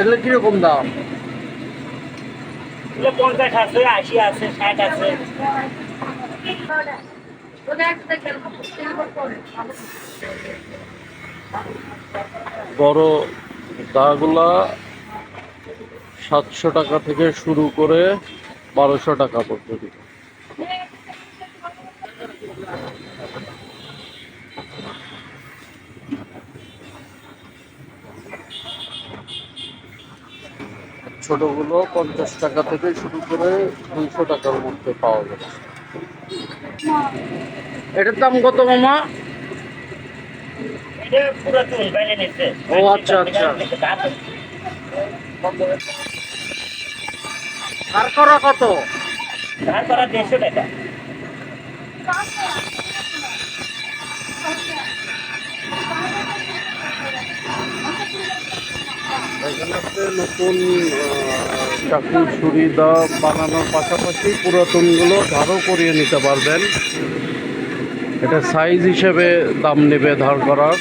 এগুলো কীরকম দাম? পঞ্চাশ আছে আশি আছে ষাট আছে। বড় দাগুলা সাতশো টাকা থেকে শুরু করে বারোশো টাকা পর্যন্ত। ছোটগুলো পঞ্চাশ টাকা থেকে শুরু করে দুইশো টাকার মধ্যে পাওয়া যাবে এটার দাম কত মামা? ও, আচ্ছা, আচ্ছা। আর করা কত? ধার করা দেড়শো টাকা। নতুন চাকরি চাকু ছুরি দা বানানোর পাশাপাশি পুরাতনগুলো ধারও করিয়ে নিতে পারবেন। এটা সাইজ হিসেবে দাম নেবে ধার করার।